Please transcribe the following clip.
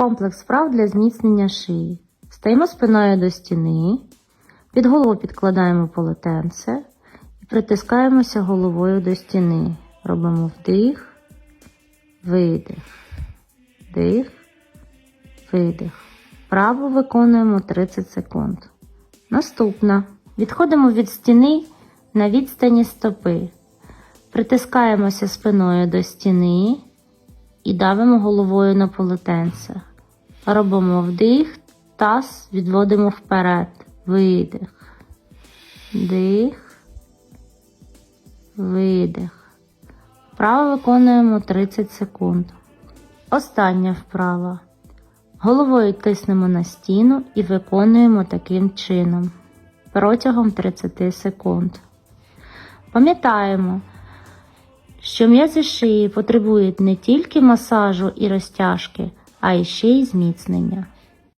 Комплекс вправ для зміцнення шиї. Стаємо спиною до стіни, під голову підкладаємо полотенце і притискаємося головою до стіни. Робимо вдих, видих, вдих, видих. Вправо виконуємо 30 секунд. Наступна. Відходимо від стіни на відстані стопи. Притискаємося спиною до стіни і давимо головою на полотенце. Робимо вдих, таз відводимо вперед. Видих. Вдих. Видих. Вправо виконуємо 30 секунд. Остання вправа. Головою тиснемо на стіну і виконуємо таким чином протягом 30 секунд. Пам'ятаємо, що м'язи шиї потребують не тільки масажу і розтяжки, а й ще й зміцнення.